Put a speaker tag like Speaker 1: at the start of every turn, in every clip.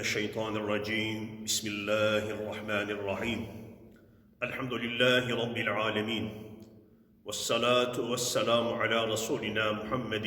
Speaker 1: أعوذ بالله من الشيطان الرجيم بسم الله الرحمن الرحيم الحمد لله رب العالمين والصلاة والسلام على رسولنا محمد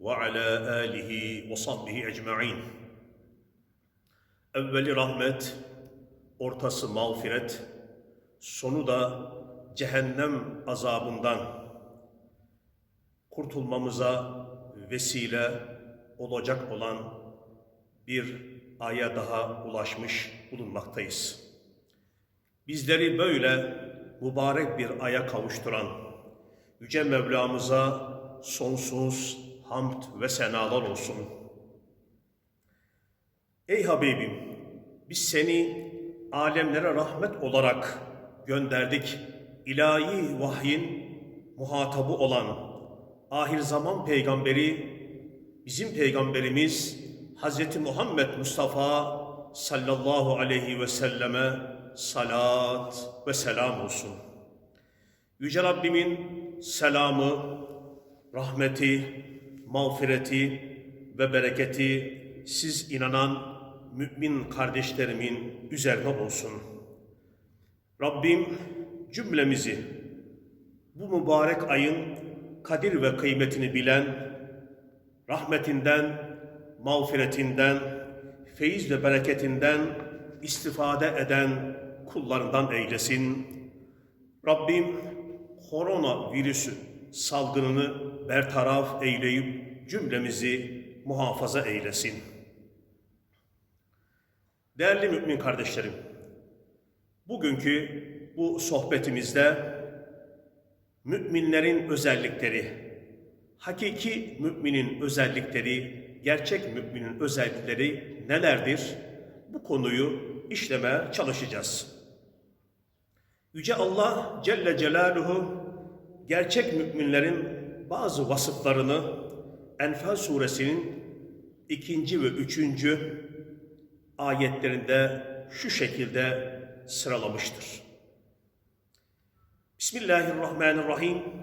Speaker 1: وعلى آله وصحبه أجمعين Evveli rahmet, ortası mağfiret, sonu da cehennem azabından kurtulmamıza vesile olacak olan bir aya daha ulaşmış bulunmaktayız. Bizleri böyle mübarek bir aya kavuşturan Yüce Mevlamıza sonsuz hamd ve senalar olsun. Ey Habibim, biz seni alemlere rahmet olarak gönderdik. İlahi vahyin muhatabı olan ahir zaman peygamberi, bizim peygamberimiz Hz. Muhammed Mustafa sallallahu aleyhi ve selleme salat ve selam olsun. Yüce Rabbimin selamı, rahmeti, mağfireti ve bereketi siz inanan mümin kardeşlerimin üzerine olsun. Rabbim cümlemizi bu mübarek ayın kadir ve kıymetini bilen, rahmetinden, mağfiretinden, feyiz ve bereketinden istifade eden kullarından eylesin. Rabbim korona virüsü salgınını bertaraf eyleyip cümlemizi muhafaza eylesin. Değerli mümin kardeşlerim, bugünkü bu sohbetimizde müminlerin özellikleri, hakiki müminin özellikleri, gerçek müminin özellikleri nelerdir? Bu konuyu işlemeye çalışacağız. Yüce Allah Celle Celaluhu gerçek müminlerin bazı vasıflarını Enfal suresinin ikinci ve üçüncü ayetlerinde şu şekilde sıralamıştır. Bismillahirrahmanirrahim.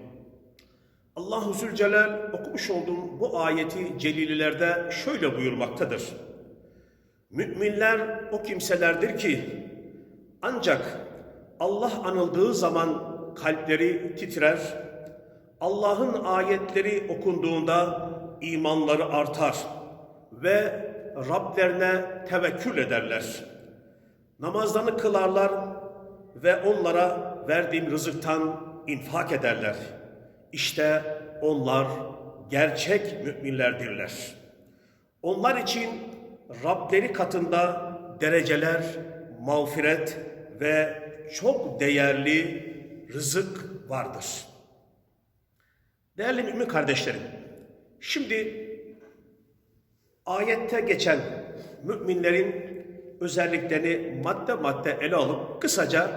Speaker 1: Allahu Zülcelal okumuş olduğum bu ayeti celilelerde şöyle buyurmaktadır. Müminler o kimselerdir ki ancak Allah anıldığı zaman kalpleri titrer, Allah'ın ayetleri okunduğunda imanları artar ve Rablerine tevekkül ederler. Namazlarını kılarlar ve onlara verdiğim rızıktan infak ederler. İşte onlar gerçek müminlerdirler. Onlar için Rableri katında dereceler, mağfiret ve çok değerli rızık vardır. Değerli mümin kardeşlerim, şimdi ayette geçen müminlerin özelliklerini madde madde ele alıp kısaca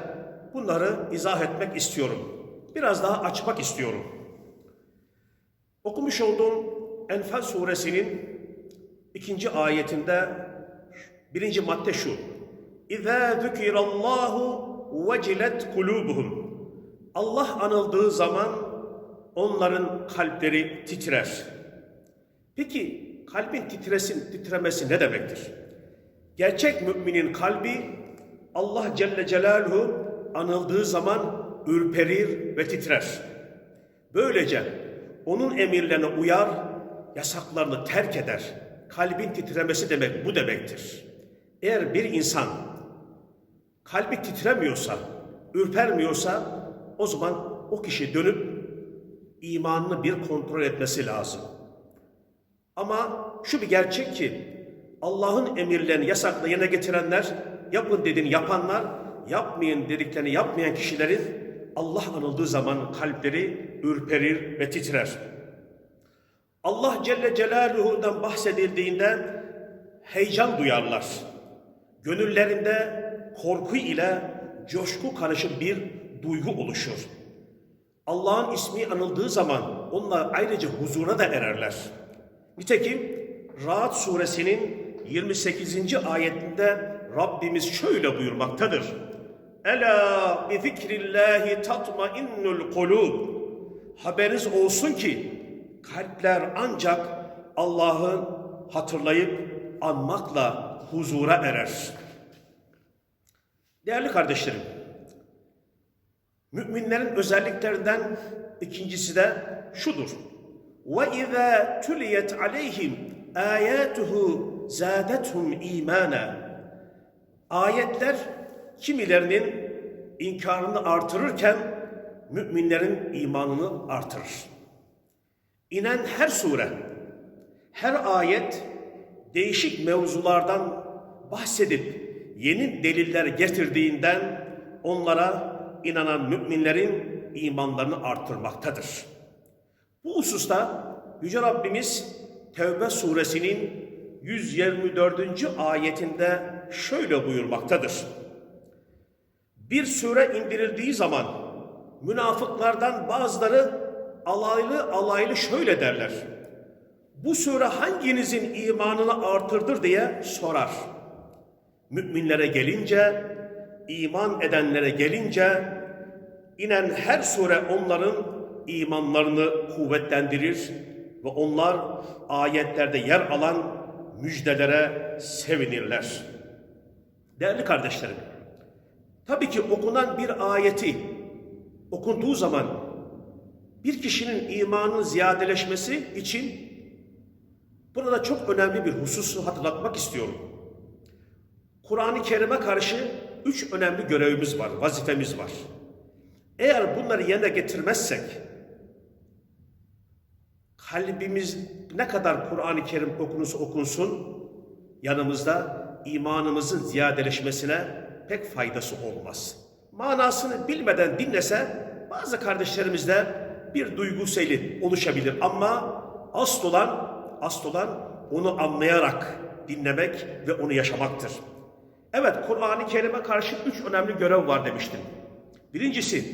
Speaker 1: bunları izah etmek istiyorum. Biraz daha açmak istiyorum. Okumuş olduğum Enfal suresinin ikinci ayetinde birinci madde şu. İzâ zükirallahu vecilet kulubuhum. Allah anıldığı zaman onların kalpleri titrer. Peki kalbin titresin, titremesi ne demektir? Gerçek müminin kalbi Allah Celle Celaluhu anıldığı zaman ürperir ve titrer. Böylece onun emirlerine uyar, yasaklarını terk eder. Kalbin titremesi demek bu demektir. Eğer bir insan kalbi titremiyorsa, ürpermiyorsa o zaman o kişi dönüp imanını bir kontrol etmesi lazım. Ama şu bir gerçek ki Allah'ın emirlerini yasakla yerine getirenler, yapın dediğini yapanlar, yapmayın dediklerini yapmayan kişilerin Allah anıldığı zaman kalpleri ürperir ve titrer. Allah Celle Celaluhu'dan bahsedildiğinde heyecan duyarlar. Gönüllerinde korku ile coşku karışık bir duygu oluşur. Allah'ın ismi anıldığı zaman onlar ayrıca huzura da ererler. Nitekim Ra'd suresinin 28. ayetinde Rabbimiz şöyle buyurmaktadır. Ela bi zikrillahi tatmainnul kulub. Haberiniz olsun ki kalpler ancak Allah'ı hatırlayıp anmakla huzura erer. Değerli kardeşlerim, müminlerin özelliklerinden ikincisi de şudur. İzâ tuliyet aleyhim âyâtuhu zâdethum imana. Ayetler kimilerinin inkarını artırırken müminlerin imanını artırır. İnen her sure, her ayet değişik mevzulardan bahsedip yeni deliller getirdiğinden onlara inanan müminlerin imanlarını artırmaktadır. Bu hususta Yüce Rabbimiz Tevbe suresinin 124. ayetinde şöyle buyurmaktadır. Bir sure indirildiği zaman münafıklardan bazıları alaylı alaylı şöyle derler. Bu sure hanginizin imanını artırdır diye sorar. Müminlere gelince, iman edenlere gelince inen her sure onların imanlarını kuvvetlendirir ve onlar ayetlerde yer alan müjdelere sevinirler. Değerli kardeşlerim, tabii ki okunan bir ayeti okunduğu zaman bir kişinin imanının ziyadeleşmesi için burada çok önemli bir hususu hatırlatmak istiyorum. Kur'an-ı Kerim'e karşı üç önemli görevimiz var, vazifemiz var. Eğer bunları yerine getirmezsek, kalbimiz ne kadar Kur'an-ı Kerim okunursa okunsun, yanımızda imanımızın ziyadeleşmesine pek faydası olmaz. Manasını bilmeden dinlese, bazı kardeşlerimizde bir duygu seli oluşabilir ama asıl olan, asıl olan onu anlayarak dinlemek ve onu yaşamaktır. Evet, Kur'an-ı Kerim'e karşı üç önemli görev var demiştim. Birincisi,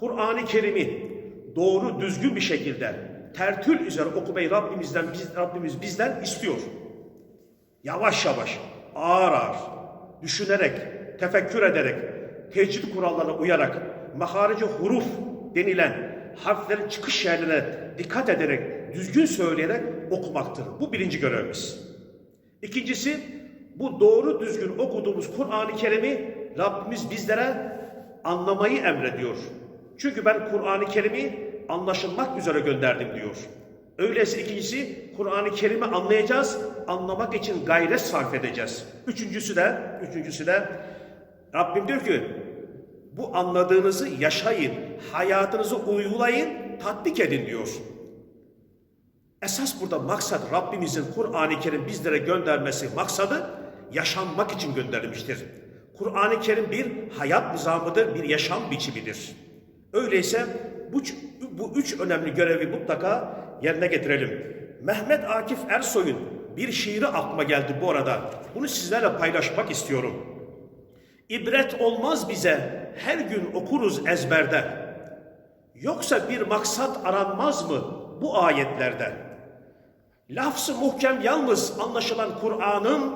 Speaker 1: Kur'an-ı Kerim'i doğru, düzgün bir şekilde tertül üzere okumayı Rabbimizden, biz, Rabbimiz bizden istiyor. Yavaş yavaş, ağır ağır, düşünerek, tefekkür ederek, tecvid kurallarına uyarak, maharici huruf denilen harflerin çıkış yerlerine dikkat ederek, düzgün söyleyerek okumaktır. Bu birinci görevimiz. İkincisi, bu doğru düzgün okuduğumuz Kur'an-ı Kerim'i Rabbimiz bizlere anlamayı emrediyor. Çünkü ben Kur'an-ı Kerim'i anlaşılmak üzere gönderdim diyor. Öyleyse ikincisi Kur'an-ı Kerim'i anlayacağız, anlamak için gayret sarf edeceğiz. Üçüncüsü de, üçüncüsü de Rabbim diyor ki bu anladığınızı yaşayın, hayatınızı uygulayın, tatbik edin diyor. Esas burada maksat Rabbimizin Kur'an-ı Kerim bizlere göndermesi maksadı yaşanmak için gönderilmiştir. Kur'an-ı Kerim bir hayat nizamıdır, bir yaşam biçimidir. Öyleyse bu, bu üç önemli görevi mutlaka yerine getirelim. Mehmet Akif Ersoy'un bir şiiri aklıma geldi bu arada. Bunu sizlerle paylaşmak istiyorum. İbret olmaz bize her gün okuruz ezberde. Yoksa bir maksat aranmaz mı bu ayetlerde? Lafzı muhkem yalnız anlaşılan Kur'an'ın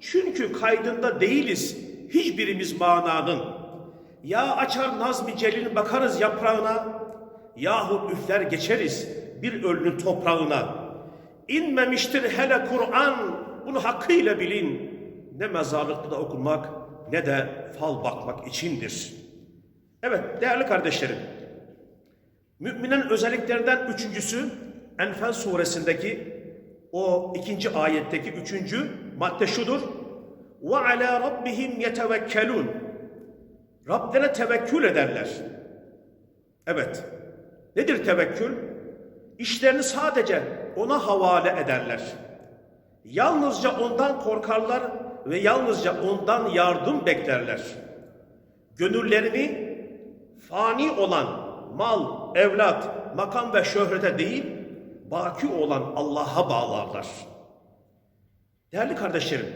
Speaker 1: çünkü kaydında değiliz hiçbirimiz mananın. Ya açar Nazmi Celil bakarız yaprağına yahut üfler geçeriz bir ölünün toprağına. İnmemiştir hele Kur'an bunu hakkıyla bilin. Ne mezarlıkta okunmak ne de fal bakmak içindir. Evet değerli kardeşlerim. Müminin özelliklerinden üçüncüsü Enfal suresindeki o ikinci ayetteki üçüncü madde şudur. Ve ala rabbihim yetevekkelun. Rablerine tevekkül ederler. Evet. Nedir tevekkül? İşlerini sadece ona havale ederler. Yalnızca ondan korkarlar ve yalnızca ondan yardım beklerler. Gönüllerini fani olan mal, evlat, makam ve şöhrete değil, baki olan Allah'a bağlarlar. Değerli kardeşlerim,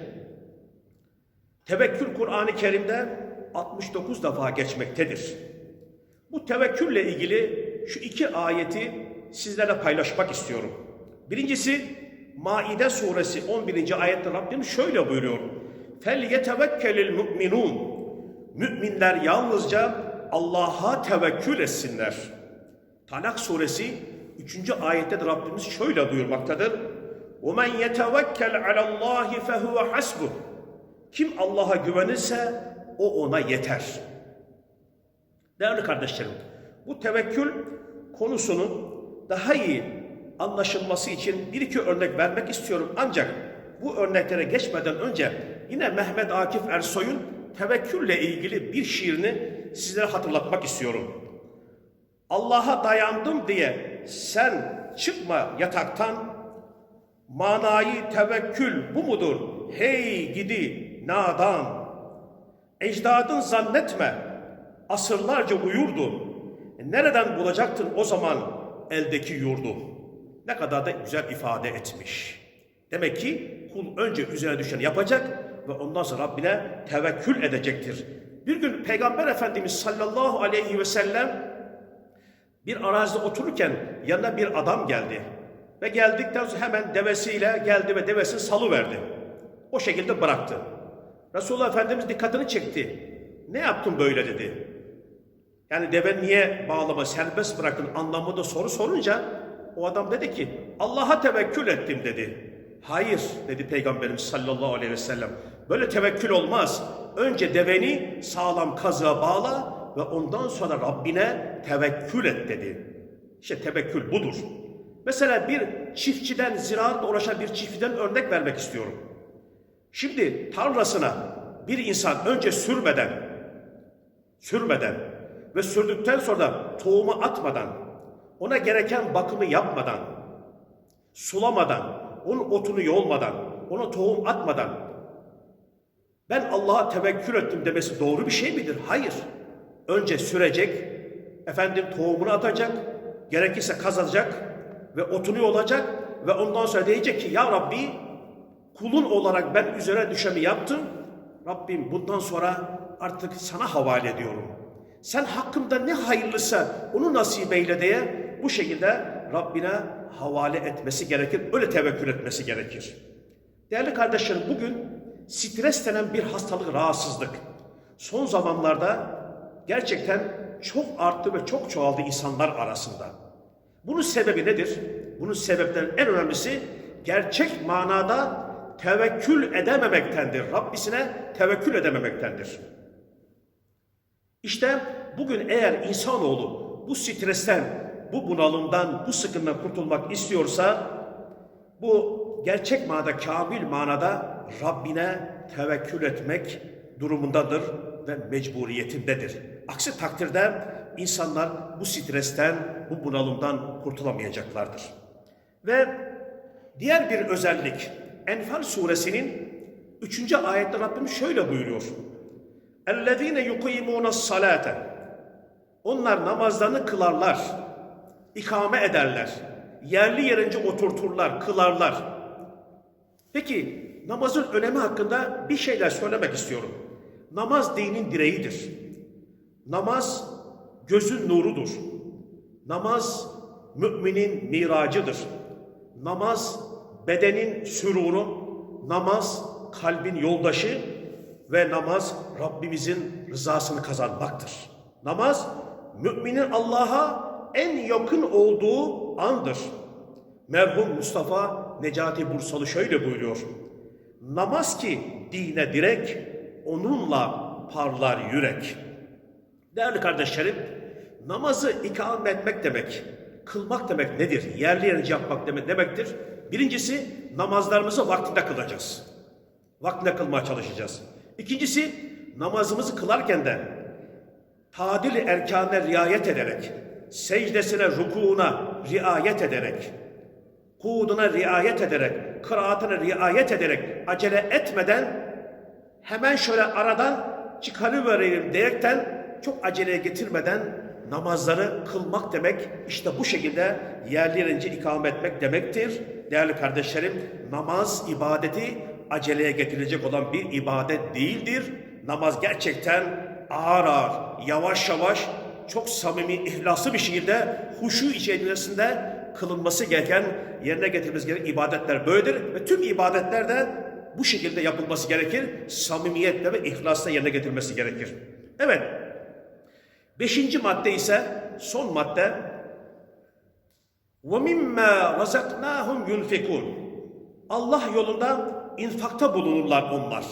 Speaker 1: Tevekkül Kur'an-ı Kerim'de 69 defa geçmektedir. Bu tevekkülle ilgili şu iki ayeti sizlerle paylaşmak istiyorum. Birincisi Maide suresi 11. ayette Rabbim şöyle buyuruyor. Fel yetevekkelil mu'minun. Müminler yalnızca Allah'a tevekkül etsinler. Talak suresi 3. ayette de Rabbimiz şöyle buyurmaktadır. وَمَنْ يَتَوَكَّلْ عَلَى اللّٰهِ فَهُوَ حَسْبُهُ Kim Allah'a güvenirse o ona yeter. Değerli kardeşlerim, bu tevekkül konusunun daha iyi anlaşılması için bir iki örnek vermek istiyorum. Ancak bu örneklere geçmeden önce yine Mehmet Akif Ersoy'un tevekkülle ilgili bir şiirini sizlere hatırlatmak istiyorum. Allah'a dayandım diye sen çıkma yataktan, manayı tevekkül bu mudur? Hey gidi nadan! Ecdadın zannetme, asırlarca uyurdu. Nereden bulacaktın o zaman eldeki yurdu? Ne kadar da güzel ifade etmiş. Demek ki kul önce üzerine düşeni yapacak ve ondan sonra Rabbine tevekkül edecektir. Bir gün Peygamber Efendimiz sallallahu aleyhi ve sellem bir arazide otururken yanına bir adam geldi. Ve geldikten sonra hemen devesiyle geldi ve devesini salıverdi. O şekilde bıraktı. Resulullah Efendimiz dikkatini çekti. Ne yaptın böyle dedi. Yani deve niye bağlama serbest bırakın anlamında soru sorunca o adam dedi ki Allah'a tevekkül ettim dedi. Hayır dedi Peygamberimiz sallallahu aleyhi ve sellem. Böyle tevekkül olmaz. Önce deveni sağlam kazığa bağla ve ondan sonra Rabbine tevekkül et dedi. İşte tevekkül budur. Mesela bir çiftçiden, ziraatla uğraşan bir çiftçiden örnek vermek istiyorum. Şimdi tarlasına bir insan önce sürmeden, sürmeden ve sürdükten sonra tohumu atmadan, ona gereken bakımı yapmadan, sulamadan, onun otunu yolmadan, ona tohum atmadan ben Allah'a tevekkül ettim demesi doğru bir şey midir? Hayır. Önce sürecek, efendim tohumunu atacak, gerekirse kazanacak ve otunu yolacak ve ondan sonra diyecek ki ya Rabbi kulun olarak ben üzerine düşeni yaptım. Rabbim bundan sonra artık sana havale ediyorum. Sen hakkımda ne hayırlısa onu nasip eyle diye bu şekilde Rabbine havale etmesi gerekir. Öyle tevekkül etmesi gerekir. Değerli kardeşlerim bugün stres denen bir hastalık, rahatsızlık son zamanlarda gerçekten çok arttı ve çok çoğaldı insanlar arasında. Bunun sebebi nedir? Bunun sebeplerinin en önemlisi gerçek manada tevekkül edememektendir. Rabbisine tevekkül edememektendir. İşte bugün eğer insanoğlu bu stresten, bu bunalımdan, bu sıkıntıdan kurtulmak istiyorsa bu gerçek manada, kamil manada Rabbine tevekkül etmek durumundadır ve mecburiyetindedir. Aksi takdirde insanlar bu stresten, bu bunalımdan kurtulamayacaklardır. Ve diğer bir özellik Enfal suresinin 3. ayette Rabbim şöyle buyuruyor. اَلَّذ۪ينَ يُقِيمُونَ الصَّلَاةَ Onlar namazlarını kılarlar, ikame ederler, yerli yerince oturturlar, kılarlar. Peki namazın önemi hakkında bir şeyler söylemek istiyorum. Namaz dinin direğidir. Namaz gözün nurudur. Namaz müminin miracıdır. Namaz bedenin süruru, namaz kalbin yoldaşı ve namaz Rabbimizin rızasını kazanmaktır. Namaz müminin Allah'a en yakın olduğu andır. Merhum Mustafa Necati Bursalı şöyle buyuruyor. Namaz ki dine direk, onunla parlar yürek. Değerli kardeşlerim, namazı ikame etmek demek, kılmak demek nedir? Yerli yerince yapmak demek demektir. Birincisi namazlarımızı vaktinde kılacağız. Vaktinde kılmaya çalışacağız. İkincisi namazımızı kılarken de tadil erkanına riayet ederek, secdesine, rukuuna riayet ederek, kuuduna riayet ederek, kıraatına riayet ederek, acele etmeden hemen şöyle aradan çıkarıvereyim diyerekten çok aceleye getirmeden namazları kılmak demek işte bu şekilde yerli yerince ikame etmek demektir. Değerli kardeşlerim namaz ibadeti aceleye getirilecek olan bir ibadet değildir. Namaz gerçekten ağır ağır, yavaş yavaş, çok samimi, ihlaslı bir şekilde huşu içerisinde kılınması gereken, yerine getirmemiz gereken ibadetler böyledir. Ve tüm ibadetler de bu şekilde yapılması gerekir. Samimiyetle ve ihlasla yerine getirilmesi gerekir. Evet. Beşinci madde ise son madde وَمِمَّا رَزَقْنَاهُمْ يُنْفِكُونَ Allah yolunda infakta bulunurlar onlar.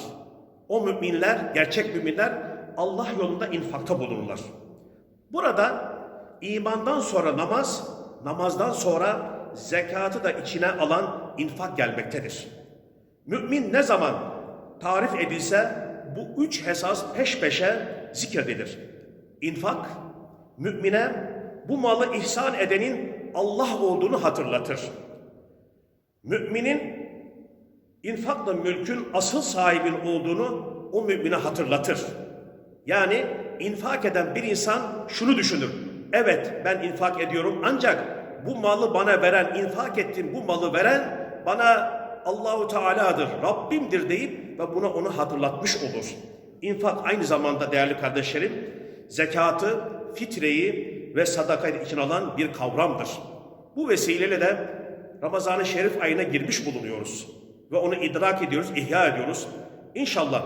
Speaker 1: O müminler, gerçek müminler Allah yolunda infakta bulunurlar. Burada imandan sonra namaz namazdan sonra zekatı da içine alan infak gelmektedir. Mümin ne zaman tarif edilse bu üç esas peş peşe zikredilir. İnfak, mümine bu malı ihsan edenin Allah olduğunu hatırlatır. Müminin infakla mülkün asıl sahibin olduğunu o mümine hatırlatır. Yani infak eden bir insan şunu düşünür. Evet ben infak ediyorum ancak bu malı bana veren, infak ettiğim bu malı veren bana Allahu Teala'dır, Rabbimdir deyip ve buna onu hatırlatmış olur. İnfak aynı zamanda değerli kardeşlerim, zekatı, fitreyi ve sadakayı için alan bir kavramdır. Bu vesileyle de Ramazan-ı Şerif ayına girmiş bulunuyoruz. Ve onu idrak ediyoruz, ihya ediyoruz. İnşallah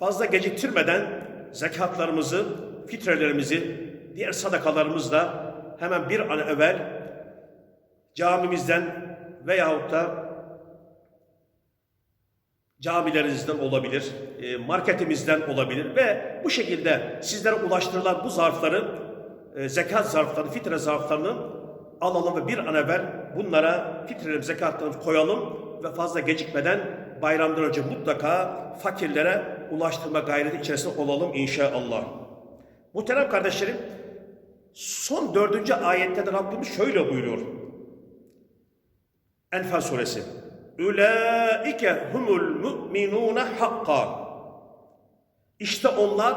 Speaker 1: fazla geciktirmeden zekatlarımızı, fitrelerimizi, diğer sadakalarımızı da hemen bir an evvel camimizden veyahut da camilerinizden olabilir, e, marketimizden olabilir ve bu şekilde sizlere ulaştırılan bu zarfları, e, zekat zarflarını, fitre zarflarını alalım ve bir an evvel bunlara fitrelerimizi, zekatlarımızı koyalım ve fazla gecikmeden bayramdan önce mutlaka fakirlere ulaştırma gayreti içerisinde olalım inşallah. Muhterem kardeşlerim, son dördüncü ayette de Rabbimiz şöyle buyuruyor. Enfal suresi. Ülaike humul mu'minune hakka. İşte onlar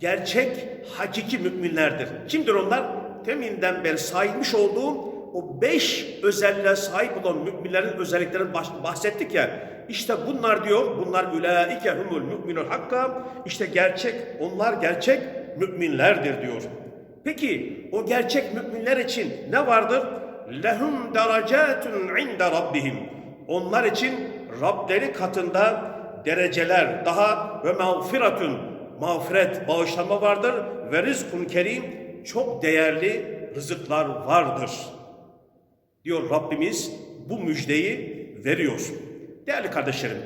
Speaker 1: gerçek, hakiki müminlerdir. Kimdir onlar? Teminden beri saymış olduğum o beş özelliğe sahip olan müminlerin özelliklerinden bahsettik ya. İşte bunlar diyor, bunlar ülaike humul müminun hakka. İşte gerçek, onlar gerçek müminlerdir diyor. Peki o gerçek müminler için ne vardır? Lehum derecatun inde rabbihim. Onlar için Rableri katında dereceler daha ve mağfiratun mağfiret, bağışlanma vardır ve rizkun kerim çok değerli rızıklar vardır. Diyor Rabbimiz bu müjdeyi veriyor. Değerli kardeşlerim,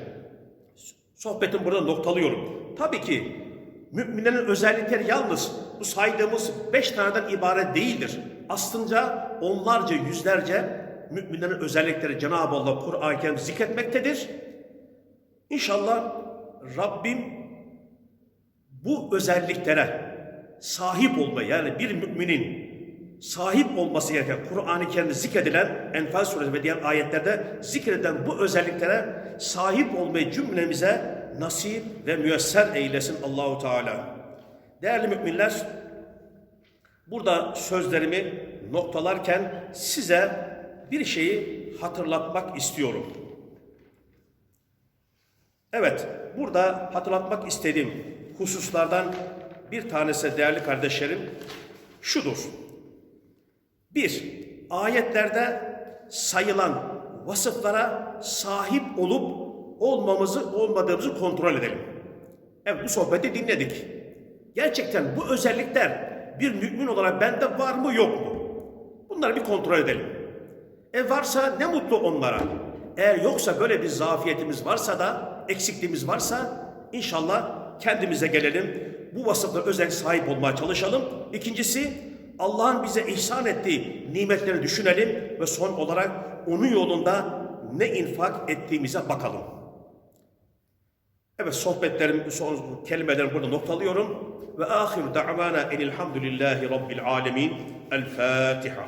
Speaker 1: sohbetim burada noktalıyorum. Tabii ki müminlerin özellikleri yalnız bu saydığımız beş taneden ibaret değildir. Aslında onlarca, yüzlerce müminlerin özellikleri Cenab-ı Allah Kur'an-ı Kerim zikretmektedir. İnşallah Rabbim bu özelliklere sahip olma yani bir müminin sahip olması gereken Kur'an-ı Kerim'de zikredilen Enfal Suresi ve diğer ayetlerde zikredilen bu özelliklere sahip olmayı cümlemize nasip ve müyesser eylesin Allahu Teala. Değerli müminler, burada sözlerimi noktalarken size bir şeyi hatırlatmak istiyorum. Evet, burada hatırlatmak istediğim hususlardan bir tanesi değerli kardeşlerim şudur. Bir, ayetlerde sayılan vasıflara sahip olup olmamızı olmadığımızı kontrol edelim. Evet bu sohbeti dinledik. Gerçekten bu özellikler bir mümin olarak bende var mı yok mu? Bunları bir kontrol edelim. E varsa ne mutlu onlara. Eğer yoksa böyle bir zafiyetimiz varsa da eksikliğimiz varsa inşallah kendimize gelelim. Bu vasıflara özel sahip olmaya çalışalım. İkincisi Allah'ın bize ihsan ettiği nimetleri düşünelim ve son olarak onun yolunda ne infak ettiğimize bakalım. Evet sohbetlerim, son kelimelerim burada noktalıyorum. Ve ahiru da'vana enilhamdülillahi rabbil alemin. El Fatiha.